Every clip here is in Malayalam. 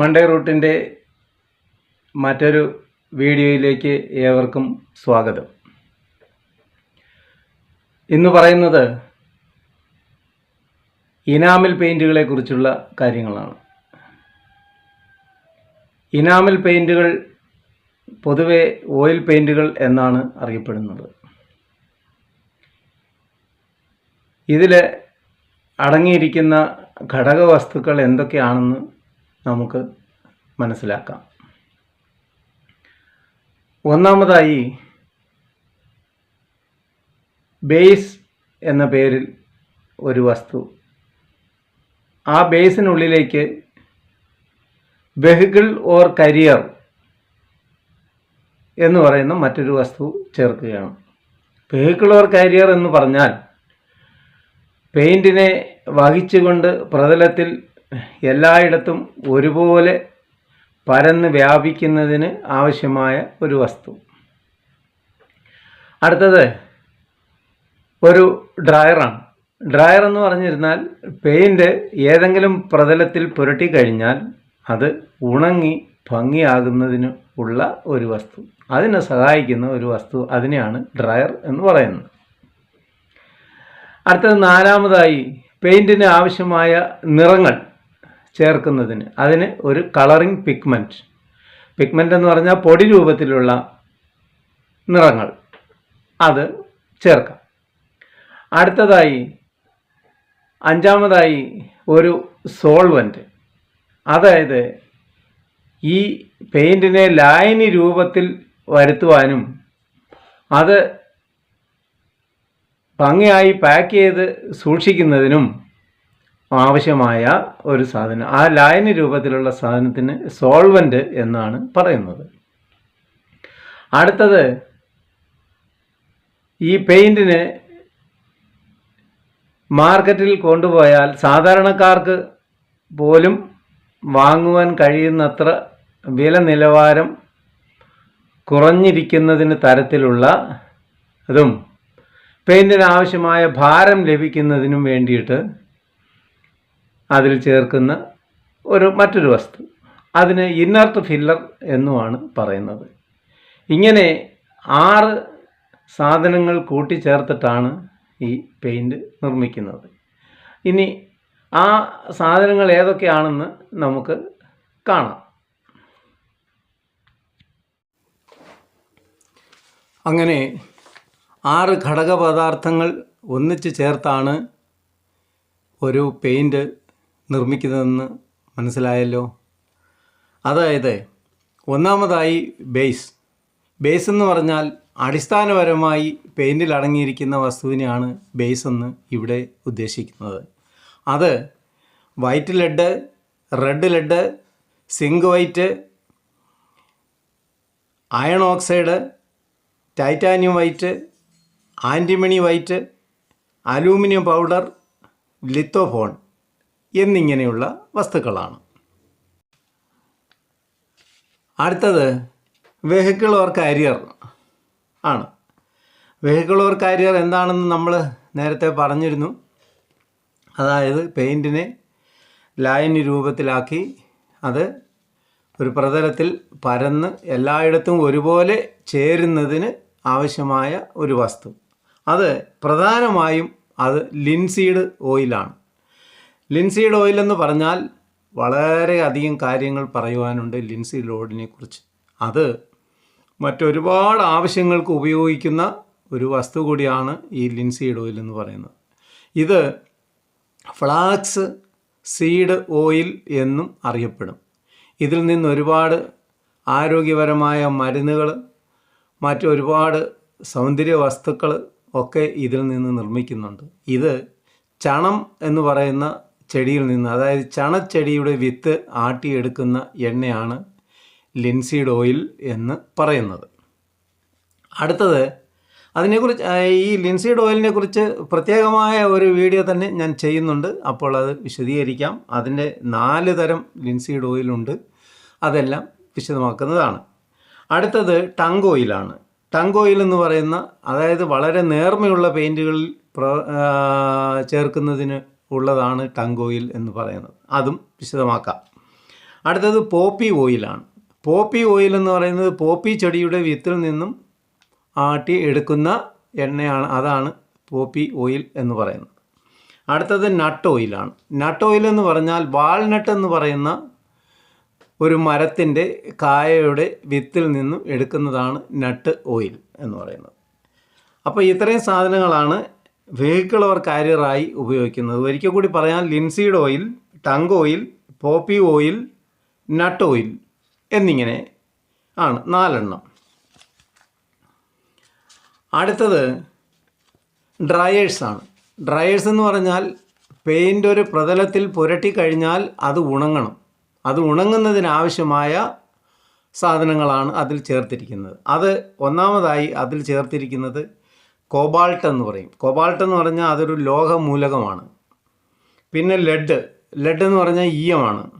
മൺഡേ റൂട്ടിന്റെ മറ്റൊരു വീഡിയോയിലേക്ക് ഏവർക്കും സ്വാഗതം. ഇന്ന് പറയുന്നത് ഇനാമിൽ പെയിന്റുകളെ കുറിച്ചുള്ള കാര്യങ്ങളാണ്. ഇനാമിൽ പെയിന്റുകൾ പൊതുവെ ഓയിൽ പെയിന്റുകൾ എന്നാണ് അറിയപ്പെടുന്നത്. ഇതിൽ അടങ്ങിയിരിക്കുന്ന ഘടക വസ്തുക്കൾ എന്തൊക്കെയാണെന്ന് നമുക്ക് മനസ്സിലാക്കാം. ഒന്നാമതായി ബേസ് എന്ന പേരിൽ ഒരു വസ്തു. ആ ബേസിനുള്ളിലേക്ക് വെഹിക്കിൾ ഓർ കരിയർ എന്ന് പറയുന്ന മറ്റൊരു വസ്തു ചേർക്കുകയാണ്. വെഹിക്കിൾ ഓർ കരിയർ എന്ന് പറഞ്ഞാൽ പെയിന്റിനെ വഹിച്ചുകൊണ്ട് പ്രതലത്തിൽ എല്ലായിടത്തും ഒരുപോലെ പരന്ന് വ്യാപിക്കുന്നതിന് ആവശ്യമായ ഒരു വസ്തു. അടുത്തത് ഒരു ഡ്രയറാണ് ഡ്രയർ എന്ന് പറഞ്ഞിരുന്നാൽ പെയിന്റ് ഏതെങ്കിലും പ്രതലത്തിൽ പുരട്ടി കഴിഞ്ഞാൽ അത് ഉണങ്ങി ഭംഗിയാകുന്നതിന് ഉള്ള ഒരു വസ്തു. അതിനെ സഹായിക്കുന്ന ഒരു വസ്തു അതിനെയാണ് ഡ്രയർ എന്ന് പറയുന്നത്. അടുത്തത് നാലാമതായി പെയിന്റിന് ആവശ്യമായ നിറങ്ങൾ. ചേർക്കുന്നതിന്. അതിന് ഒരു കളറിംഗ് പിഗ്മെന്റ് പിഗ്മെന്റ് എന്ന് പറഞ്ഞാൽ പൊടി രൂപത്തിലുള്ള നിറങ്ങൾ. അത് ചേർക്കാം. അടുത്തതായി അഞ്ചാമതായി ഒരു സോൾവന്റ് അതായത് ഈ പെയിന്റിനെ ലായനി രൂപത്തിൽ വരുത്തുവാനും അത് ഭംഗിയായി പാക്ക് ചെയ്ത് സൂക്ഷിക്കുന്നതിനും ആവശ്യമായ ഒരു സാധനം ആ ലായനി രൂപത്തിലുള്ള സാധനത്തിന് സോൾവന്റ് എന്നാണ് പറയുന്നത്. അടുത്തത് ഈ പെയിന്റിന് മാർക്കറ്റിൽ കൊണ്ടുപോയാൽ സാധാരണക്കാർക്ക് പോലും വാങ്ങുവാൻ കഴിയുന്നത്ര വില നിലവാരം കുറഞ്ഞിരിക്കുന്നതിന് തരത്തിലുള്ള അതും പെയിന്റിന് ആവശ്യമായ ഭാരം ലഭിക്കുന്നതിനും വേണ്ടിയിട്ട് അതിൽ ചേർക്കുന്ന ഒരു മറ്റൊരു വസ്തു. അതിന് ഇന്നർട്ട് ഫില്ലർ എന്നുമാണ് പറയുന്നത്. ഇങ്ങനെ ആറ് സാധനങ്ങൾ കൂട്ടിച്ചേർത്തിട്ടാണ് ഈ പെയിന്റ് നിർമ്മിക്കുന്നത്. ഇനി ആ സാധനങ്ങൾ ഏതൊക്കെയാണെന്ന് നമുക്ക് കാണാം. അങ്ങനെ ആറ് ഘടകപദാർത്ഥങ്ങൾ ഒന്നിച്ച് ചേർത്താണ് ഒരു പെയിന്റ് നിർമ്മിക്കുന്നതെന്ന് മനസ്സിലായല്ലോ? അതായത് ഒന്നാമതായി ബേസ് ബേസ് എന്ന് പറഞ്ഞാൽ അടിസ്ഥാനപരമായി പെയിന്റിൽ അടങ്ങിയിരിക്കുന്ന വസ്തുവിനെയാണ് ബേസ് എന്ന് ഇവിടെ ഉദ്ദേശിക്കുന്നത്. അത് white lead red lead zinc white iron oxide titanium white antimony white aluminium powder lithopone എന്നിങ്ങനെയുള്ള വസ്തുക്കളാണ്. അടുത്തത് വെഹിക്കിൾ ഓർ കാരിയർ ആണ്. വെഹിക്കിൾ ഓർ കാരിയർ എന്താണെന്ന് നമ്മൾ നേരത്തെ പറഞ്ഞിരുന്നു. അതായത് പെയിന്റിനെ ലായനി രൂപത്തിലാക്കി അത് ഒരു പ്രതലത്തിൽ പരന്ന് എല്ലായിടത്തും ഒരുപോലെ ചേരുന്നതിന് ആവശ്യമായ ഒരു വസ്തു. അത് പ്രധാനമായും അത് ലിൻസീഡ് ഓയിലാണ് ലിൻസീഡ് ഓയിൽ എന്ന് പറഞ്ഞാൽ വളരെയധികം കാര്യങ്ങൾ പറയുവാനുണ്ട് ലിൻസീഡ് ഓയിലിനെ കുറിച്ച്. അത് മറ്റൊരുപാട് ആവശ്യങ്ങൾക്ക് ഉപയോഗിക്കുന്ന ഒരു വസ്തു കൂടിയാണ് ഈ ലിൻസീഡ് ഓയിൽ എന്ന് പറയുന്നത്. ഇത് ഫ്ലാക്സ് സീഡ് ഓയിൽ എന്നും അറിയപ്പെടും. ഇതിൽ നിന്ന് ഒരുപാട് ആരോഗ്യപരമായ മരുന്നുകൾ മറ്റൊരുപാട് സൗന്ദര്യ വസ്തുക്കൾ ഒക്കെ ഇതിൽ നിന്ന് നിർമ്മിക്കുന്നുണ്ട്. ഇത് ചണം എന്ന് പറയുന്ന ചെടിയിൽ നിന്ന് അതായത് ചണച്ചെടിയുടെ വിത്ത് ആട്ടിയെടുക്കുന്ന എണ്ണയാണ് ലിൻസീഡ് ഓയിൽ എന്ന് പറയുന്നത്. അടുത്തത് അതിനെക്കുറിച്ച് ഈ ലിൻസീഡ് ഓയിലിനെ കുറിച്ച് പ്രത്യേകമായ ഒരു വീഡിയോ തന്നെ ഞാൻ ചെയ്യുന്നുണ്ട്. അപ്പോൾ അത് വിശദീകരിക്കാം. അതിന്റെ നാല് തരം ലിൻസീഡ് ഓയിലുണ്ട് അതെല്ലാം വിശദമാക്കുന്നതാണ്. അടുത്തത് ടങ് ഓയിലാണ്. ടങ് ഓയിൽ എന്ന് പറയുന്ന അതായത് വളരെ നേർമയുള്ള പെയിന്റുകളിൽ ചേർക്കുന്നതിന് ഉള്ളതാണ് ടങ് ഓയിൽ എന്ന് പറയുന്നത്. അതും വിശദമാക്കാം. അടുത്തത് പോപ്പി ഓയിലാണ്. പോപ്പി ഓയിൽ എന്ന് പറയുന്നത് പോപ്പി ചെടിയുടെ വിത്തിൽ നിന്നും ആട്ടി എടുക്കുന്ന എണ്ണയാണ് അതാണ് പോപ്പി ഓയിൽ എന്ന് പറയുന്നത്. അടുത്തത് നട്ട് ഓയിലാണ്. നട്ട് ഓയിൽ എന്ന് പറഞ്ഞാൽ വാൾനട്ട് എന്ന് പറയുന്ന ഒരു മരത്തിന്റെ കായയുടെ വിത്തിൽ നിന്നും എടുക്കുന്നതാണ് നട്ട് ഓയിൽ എന്ന് പറയുന്നത്. അപ്പോൾ ഇത്രയും സാധനങ്ങളാണ് വെഹിക്കിൾ ഓർ കാരിയറായി ഉപയോഗിക്കുന്നത്. ഒരിക്കൽ കൂടി പറയാൻ linseed oil tung oil poppy oil nut oil എന്നിങ്ങനെ ആണ് നാലെണ്ണം. അടുത്തത് ഡ്രയേഴ്സാണ് ഡ്രയേഴ്സ് എന്ന് പറഞ്ഞാൽ പെയിന്റ് ഒരു പ്രതലത്തിൽ പുരട്ടി കഴിഞ്ഞാൽ അത് ഉണങ്ങണം. അത് ഉണങ്ങുന്നതിനാവശ്യമായ സാധനങ്ങളാണ് അതിൽ ചേർത്തിരിക്കുന്നത്. അത് ഒന്നാമതായി അതിൽ ചേർത്തിരിക്കുന്നത് കോബാൾട്ട് എന്ന് പറയും. കോബാൾട്ട് എന്ന് പറഞ്ഞാൽ അതൊരു ലോഹമൂലകമാണ്. പിന്നെ ലെഡ്. ലെഡ് എന്ന് പറഞ്ഞാൽ ഈയമാണ്.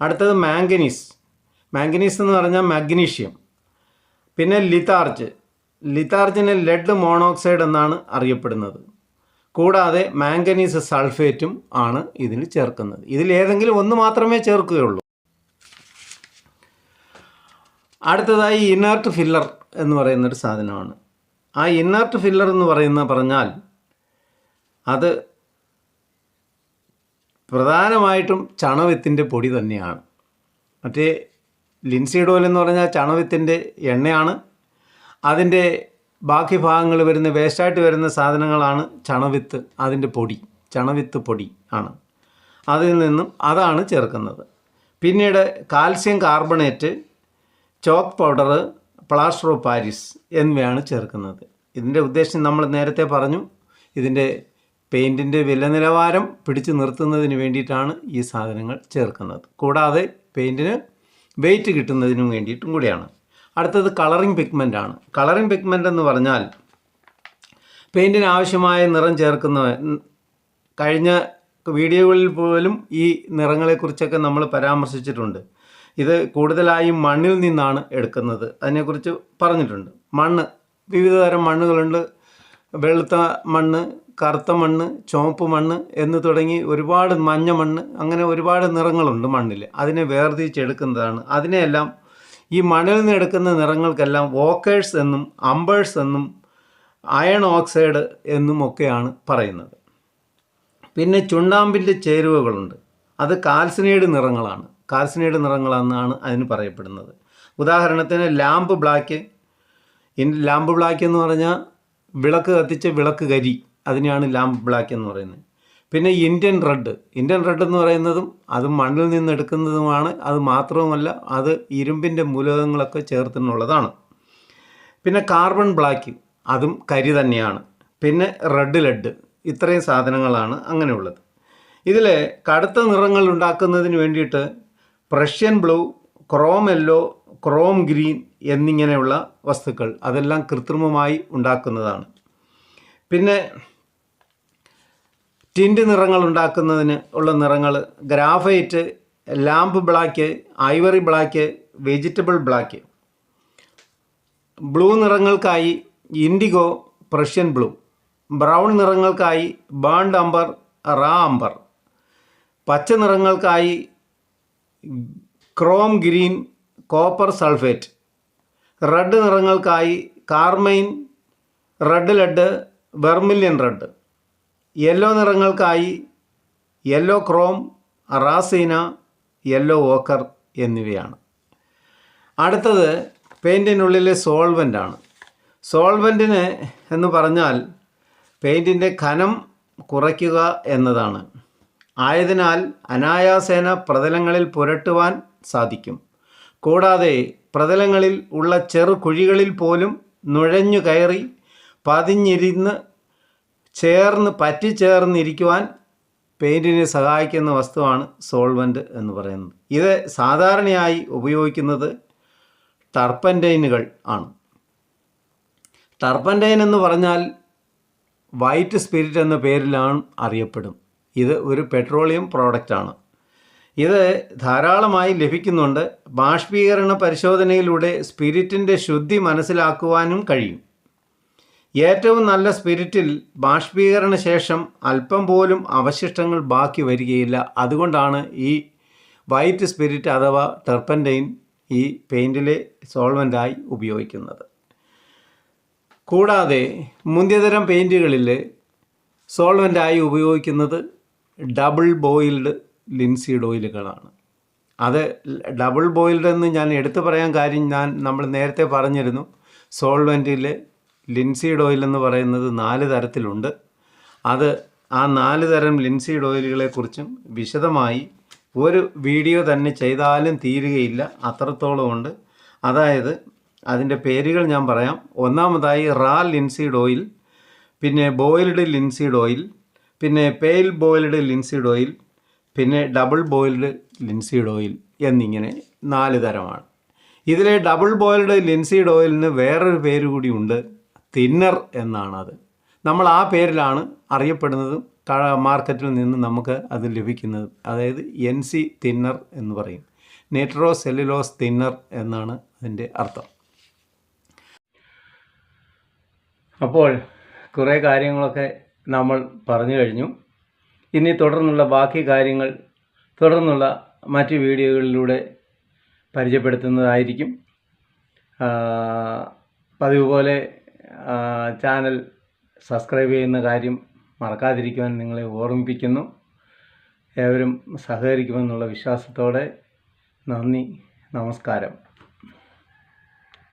അടുത്തത് മാംഗനീസ്. മാംഗനീസ് എന്ന് പറഞ്ഞാൽ മാഗ്നീഷ്യം. പിന്നെ ലിതാർജ്. ലിതാർജിനെ ലെഡ് മോണോക്സൈഡ് എന്നാണ് അറിയപ്പെടുന്നത്. കൂടാതെ മാംഗനീസ് സൾഫേറ്റും ആണ് ഇതിൽ ചേർക്കുന്നത്. ഇതിൽ ഏതെങ്കിലും ഒന്ന് മാത്രമേ ചേർക്കുകയുള്ളൂ. അടുത്തതായി ഇനർട്ട് ഫില്ലർ എന്ന് പറയുന്നൊരു സാധനമാണ്. ആ ഇന്നർട്ട് ഫില്ലർ എന്ന് പറയുന്ന പറഞ്ഞാൽ അത് പ്രധാനമായിട്ടും ചണവിത്തിന്റെ പൊടി തന്നെയാണ്. മറ്റേ ലിൻസീഡ് ഓയിൽ എന്ന് പറഞ്ഞാൽ ചണവിത്തിന്റെ എണ്ണയാണ്. അതിന്റെ ബാക്കി ഭാഗങ്ങൾ വരുന്ന വേസ്റ്റായിട്ട് വരുന്ന സാധനങ്ങളാണ് ചണവിത്ത് അതിന്റെ പൊടി ചണവിത്ത് പൊടി ആണ്. അതിൽ നിന്നും അതാണ് ചേർക്കുന്നത്. പിന്നീട് calcium carbonate chalk powder plaster of Paris എന്നിവയാണ് ചേർക്കുന്നത്. ഇതിന്റെ ഉദ്ദേശം നമ്മൾ നേരത്തെ പറഞ്ഞു. ഇതിന്റെ പെയിന്റിന്റെ വില നിലവാരം പിടിച്ചു നിർത്തുന്നതിന് വേണ്ടിയിട്ടാണ് ഈ സാധനങ്ങൾ ചേർക്കുന്നത്. കൂടാതെ പെയിന്റിന് വെയിറ്റ് കിട്ടുന്നതിനും വേണ്ടിയിട്ടും കൂടിയാണ്. അടുത്തത് കളറിംഗ് പിഗ്മെന്റ് ആണ്. കളറിംഗ് പിഗ്മെന്റ് എന്ന് പറഞ്ഞാൽ പെയിന്റിന് ആവശ്യമായ നിറം ചേർക്കുന്ന കഴിഞ്ഞ വീഡിയോകളിൽ പോലും ഈ നിറങ്ങളെക്കുറിച്ചൊക്കെ നമ്മൾ പരാമർശിച്ചിട്ടുണ്ട്. ഇത് കൂടുതലായും മണ്ണിൽ നിന്നാണ് എടുക്കുന്നത്. അതിനെക്കുറിച്ച് പറഞ്ഞിട്ടുണ്ട്. മണ്ണ്. വിവിധ തരം മണ്ണുകളുണ്ട്. വെളുത്ത മണ്ണ് കറുത്ത മണ്ണ് ചുവപ്പ് മണ്ണ് എന്ന് തുടങ്ങി ഒരുപാട് മഞ്ഞ മണ്ണ് അങ്ങനെ ഒരുപാട് നിറങ്ങളുണ്ട് മണ്ണിൽ അതിനെ വേർതിരിച്ചെടുക്കുന്നതാണ്. അതിനെയെല്ലാം ഈ മണ്ണിൽ നിന്ന് എടുക്കുന്ന നിറങ്ങൾക്കെല്ലാം വോക്കേഴ്സ് എന്നും അമ്പേഴ്സ് എന്നും അയൺ ഓക്സൈഡ് എന്നും ഒക്കെയാണ് പറയുന്നത്. പിന്നെ ചുണ്ണാമ്പിന്റെ ചേരുവകളുണ്ട്. അത് കാൽസിനേഡ് നിറങ്ങളാണ്. കാൽസിനേഡ് നിറങ്ങളെന്നാണ് അതിന് പറയപ്പെടുന്നത്. ഉദാഹരണത്തിന് lamp black. In lamp black എന്ന് പറഞ്ഞാൽ വിളക്ക് കത്തിച്ച് വിളക്ക് കരി. അതിനെയാണ് ലാമ്പ് ബ്ലാക്ക് എന്ന് പറയുന്നത്. പിന്നെ ഇന്ത്യൻ റെഡ്. ഇന്ത്യൻ റെഡ് എന്ന് പറയുന്നതും അത് മണ്ണിൽ നിന്ന് എടുക്കുന്നതുമാണ്. അത് മാത്രവുമല്ല അത് ഇരുമ്പിന്റെ മൂലകങ്ങളൊക്കെ ചേർത്തിനുള്ളതാണ് പിന്നെ കാർബൺ ബ്ലാക്ക്. അതും കരി തന്നെയാണ്. പിന്നെ റെഡ് ലെഡ്. ഇത്രയും സാധനങ്ങളാണ് അങ്ങനെയുള്ളത്. ഇതിൽ കടുത്ത നിറങ്ങൾ ഉണ്ടാക്കുന്നതിന് വേണ്ടിയിട്ട് Prussian blue chrome yellow chrome green എന്നിങ്ങനെയുള്ള വസ്തുക്കൾ അതെല്ലാം കൃത്രിമമായി ഉണ്ടാക്കുന്നതാണ്. പിന്നെ ടിന്റ് നിറങ്ങൾ ഉണ്ടാക്കുന്നതിന് ഉള്ള നിറങ്ങൾ graphite lamp black ivory black vegetable black. Blue നിറങ്ങൾക്കായി indigo Prussian blue. Brown നിറങ്ങൾക്കായി ബേൺഡ് അമ്പർ റാ അമ്പർ പച്ച നിറങ്ങൾക്കായി chrome green copper sulphate. Red നിറങ്ങൾക്കായി carmine red lead vermilion red. Yellow നിറങ്ങൾക്കായി yellow chrome raw sienna yellow ochre എന്നിവയാണ്. അടുത്തത് പെയിന്റിനുള്ളിലെ സോൾവന്റാണ് സോൾവെന്റിന് എന്ന് പറഞ്ഞാൽ പെയിന്റിന്റെ കനം കുറയ്ക്കുക എന്നതാണ്. ആയതിനാൽ അനായാസേന പ്രതലങ്ങളിൽ പുരട്ടുവാൻ സാധിക്കും. കൂടാതെ പ്രതലങ്ങളിൽ ഉള്ള ചെറു കുഴികളിൽ പോലും നുഴഞ്ഞു കയറി പതിഞ്ഞിരുന്ന് ചേർന്ന് പറ്റിച്ചേർന്നിരിക്കുവാൻ പെയിന്റിനെ സഹായിക്കുന്ന വസ്തുവാണ് സോൾവന്റ് എന്ന് പറയുന്നത്. ഇത് സാധാരണയായി ഉപയോഗിക്കുന്നത് ടർപ്പന്റൈനുകൾ ആണ്. ടർപ്പന്റൈൻ എന്ന് പറഞ്ഞാൽ വൈറ്റ് സ്പിരിറ്റ് എന്ന പേരിലാണ് അറിയപ്പെടും. ഇത് ഒരു പെട്രോളിയം പ്രോഡക്റ്റാണ് ഇത് ധാരാളമായി ലഭിക്കുന്നുണ്ട്. ബാഷ്പീകരണ പരിശോധനയിലൂടെ സ്പിരിറ്റിന്റെ ശുദ്ധി മനസ്സിലാക്കുവാനും കഴിയും. ഏറ്റവും നല്ല സ്പിരിറ്റിൽ ബാഷ്പീകരണ ശേഷം അല്പം പോലും അവശിഷ്ടങ്ങൾ ബാക്കി വരികയില്ല. അതുകൊണ്ടാണ് ഈ വൈറ്റ് സ്പിരിറ്റ് അഥവാ ടെർപ്പന്റൈൻ ഈ പെയിന്റിലെ സോൾവന്റായി ഉപയോഗിക്കുന്നത്. കൂടാതെ മുന്തിയതരം പെയിന്റുകളിൽ സോൾവന്റായി ഉപയോഗിക്കുന്നത് ഡബിൾ ബോയിൽഡ് ലിൻസീഡ് ഓയിലുകളാണ് അത് ഡബിൾ ബോയിൽഡ് എന്ന് ഞാൻ എടുത്തു പറയാൻ കാര്യം ഞാൻ നമ്മൾ നേരത്തെ പറഞ്ഞിരുന്നു. സോൾവെന്റിൽ ലിൻസീഡ് ഓയിൽ എന്ന് പറയുന്നത് നാല് തരത്തിലുണ്ട്. അത് ആ നാല് തരം ലിൻസീഡ് ഓയിലുകളെക്കുറിച്ചും വിശദമായി ഒരു വീഡിയോ തന്നെ ചെയ്താലും തീരുകയില്ല. അത്രത്തോളം ഉണ്ട്. അതായത് അതിന്റെ പേരുകൾ ഞാൻ പറയാം. ഒന്നാമതായി റാ ലിൻസീഡ് ഓയിൽ പിന്നെ ബോയിൽഡ് ലിൻസീഡ് ഓയിൽ പിന്നെ പെയിൽ ബോയിൽഡ് ലിൻസിഡ് ഓയിൽ പിന്നെ ഡബിൾ ബോയിൽഡ് ലിൻസിഡ് ഓയിൽ എന്നിങ്ങനെ നാല് തരമാണ്. ഇതിലെ ഡബിൾ ബോയിൽഡ് ലിൻസിഡ് ഓയിലിന് വേറൊരു പേര് കൂടി ഉണ്ട് തിന്നർ എന്നാണത്. നമ്മൾ ആ പേരിലാണ് അറിയപ്പെടുന്നതും മാർക്കറ്റിൽ നിന്ന് നമുക്ക് അത് ലഭിക്കുന്നത്. അതായത് എൻ സി തിന്നർ എന്ന് പറയും. നെട്രോ സെല്ലുലോസ് തിന്നർ എന്നാണ് അതിന്റെ അർത്ഥം. അപ്പോൾ കുറേ കാര്യങ്ങളൊക്കെ നമ്മൾ പറഞ്ഞു കഴിഞ്ഞു. ഇനി തുടർന്നുള്ള ബാക്കി കാര്യങ്ങൾ തുടർന്നുള്ള മറ്റ് വീഡിയോകളിലൂടെ പരിചയപ്പെടുത്തുന്നതായിരിക്കും. പതിവ് പോലെ ചാനൽ സബ്സ്ക്രൈബ് ചെയ്യുന്ന കാര്യം മറക്കാതിരിക്കുവാൻ നിങ്ങളെ ഓർമ്മിപ്പിക്കുന്നു. ഏവരും സഹകരിക്കുമെന്നുള്ള വിശ്വാസത്തോടെ നന്ദി നമസ്കാരം.